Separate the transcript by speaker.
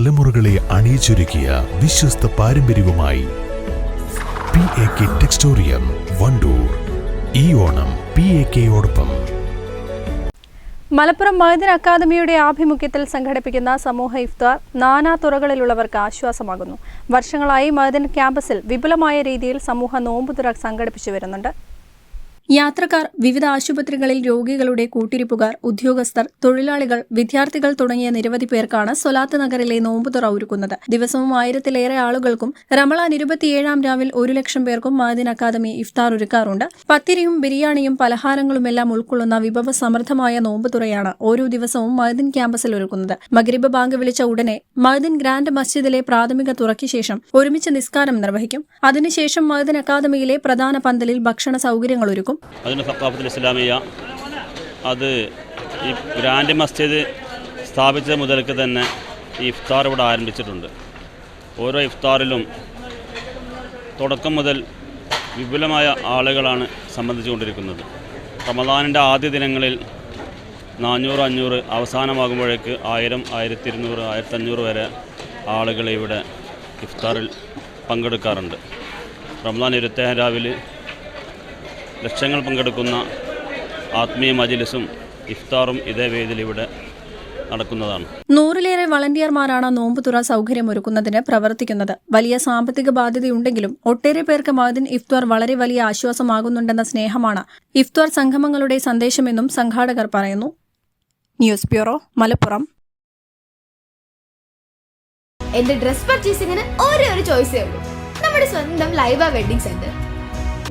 Speaker 1: തലമുറകളെ അണിയിച്ചൊരുക്കിയ വിശ്വസ്ത പാരമ്പര്യവുമായി P A K textorium Wandoor ഈ ഓണം പി എ കെയോടൊപ്പം
Speaker 2: മലപ്പുറം മഹദിൻ അക്കാദമിയുടെ ആഭിമുഖ്യത്തിൽ സംഘടിപ്പിക്കുന്ന സമൂഹ ഇഫ്താർ നാനാ തുറകളിലുള്ളവർക്ക് ആശ്വാസമാകുന്നു. വർഷങ്ങളായി മഹദിൻ ക്യാമ്പസിൽ വിപുലമായ രീതിയിൽ സമൂഹ നോമ്പുതുറ സംഘടിപ്പിച്ചു വരുന്നുണ്ട്. യാത്രക്കാർ വിവിധ ആശുപത്രികളിൽ രോഗികളുടെ കൂട്ടിരിപ്പുകാർ ഉദ്യോഗസ്ഥർ തൊഴിലാളികൾ വിദ്യാർത്ഥികൾ തുടങ്ങിയ നിരവധി പേർക്കാണ് സൊലാത്ത് നഗറിലെ നോമ്പുതുറ ഒരുക്കുന്നത്. ദിവസവും ആയിരത്തിലേറെ ആളുകൾക്കും റമളാൻ ഇരുപത്തിയേഴാം രാവിൽ ഒരു ലക്ഷം പേർക്കും മാദിൻ അക്കാദമി ഇഫ്താർ ഒരുക്കാറുണ്ട്. പത്തിരിയും ബിരിയാണിയും പലഹാരങ്ങളുമെല്ലാം ഉൾക്കൊള്ളുന്ന വിഭവ സമൃദ്ധമായ നോമ്പുതുറയാണ് ഓരോ ദിവസവും മഹദിൻ ക്യാമ്പസിൽ ഒരുക്കുന്നത്. മഗരിബ് ബാങ്ക് വിളിച്ച ഉടനെ മഹദിൻ ഗ്രാൻഡ് മസ്ജിദിലെ പ്രാഥമിക തുറയ്ക്ക് ശേഷം ഒരുമിച്ച് നിസ്കാരം നിർവഹിക്കും. അതിനുശേഷം മഹദിൻ അക്കാദമിയിലെ പ്രധാന പന്തലിൽ ഭക്ഷണ സൗകര്യങ്ങൾ ഒരുക്കും.
Speaker 3: അതിന് സക്കാഫത്തിൽ ഇസ്ലാമിയ അത് ഈ ഗ്രാൻഡ് മസ്ജിദ് സ്ഥാപിച്ചത് മുതൽക്ക് തന്നെ ഈ ഇഫ്താർ ഇവിടെ ആരംഭിച്ചിട്ടുണ്ട്. ഓരോ ഇഫ്താറിലും തുടക്കം മുതൽ വിപുലമായ ആളുകളാണ് സംബന്ധിച്ചുകൊണ്ടിരിക്കുന്നത്. റമദാനിന്റെ ആദ്യ ദിനങ്ങളിൽ നാനൂറ് അഞ്ഞൂറ് അവസാനമാകുമ്പോഴേക്ക് ആയിരം ആയിരത്തി ഇരുന്നൂറ് ആയിരത്തഞ്ഞൂറ് വരെ ആളുകൾ ഇവിടെ ഇഫ്താറിൽ പങ്കെടുക്കാറുണ്ട്. റമദാൻ ഇരുപത്തേഴ് രാവിലെ ലക്ഷങ്ങൾ പങ്കെടുക്കുന്ന ആത്മീയ മജിലിസും ഇഫ്താറും ഇതേ വേദിയിൽ ഇവിടെ നടക്കുന്നതാണ്.
Speaker 2: നൂറിലേറെ വളണ്ടിയർമാരാണ് നോമ്പുതുറ സൗകര്യമൊരുക്കുന്നതിന് പ്രവർത്തിക്കുന്നത്. വലിയ സാമ്പത്തിക ബാധ്യതയുണ്ടെങ്കിലും ഒട്ടേറെ പേർക്ക് മഹദിൻ ഇഫ്ത്വാർ വളരെ വലിയ ആശ്വാസമാകുന്നുണ്ടെന്ന സ്നേഹമാണ് ഇഫ്ത്വാർ സംഗമങ്ങളുടെ സന്ദേശമെന്നും സംഘാടകർ പറയുന്നു. News bureau Malappuram.
Speaker 4: എന്റെ ഡ്രസ് പർച്ചേസിംഗിന് ഒരേ ഒരു ചോയ്സേ ഉള്ളൂ. നമ്മുടെ സ്വന്തം Laiba wedding centre.